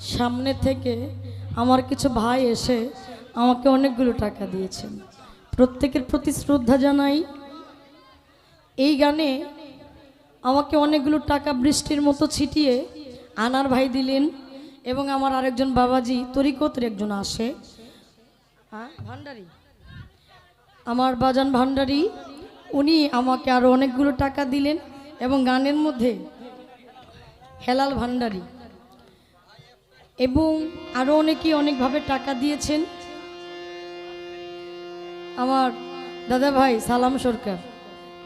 সামনে থেকে আমার কিছু ভাই এসে আমাকে অনেকগুলো টাকা দিয়েছেন। প্রত্যেকের প্রতি শ্রদ্ধা জানাই। এই গানে আমাকে অনেকগুলো টাকা বৃষ্টির মতো ছিটিয়ে আনার ভাই দিলেন এবং আমার আরেকজন বাবাজি তরিকতের একজন আসে। হ্যাঁ ভান্ডারি। আমার বাজান ভান্ডারি, উনি আমাকে আরও অনেকগুলো টাকা দিলেন এবং গানের মধ্যে হেলাল ভান্ডারি। এবং আরও অনেকেই অনেকভাবে টাকা দিয়েছেন। আমার দাদা ভাই সালাম সরকার,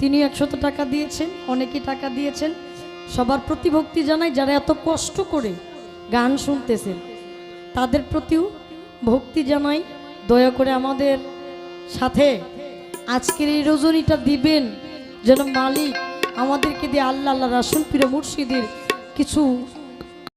তিনি একশত টাকা দিয়েছেন অনেকেই টাকা দিয়েছেন। সবার প্রতি ভক্তি জানাই যারা এত কষ্ট করে গান শুনতেছেন, তাদের প্রতিও ভক্তি জানাই। দয়া করে আমাদের সাথে আজকের এই রজনীটা দিবেন, যেন মালিক আমাদেরকে দিয়ে আল্লাহ আল্লাহ রাসুল পীর মুর্শিদের কিছু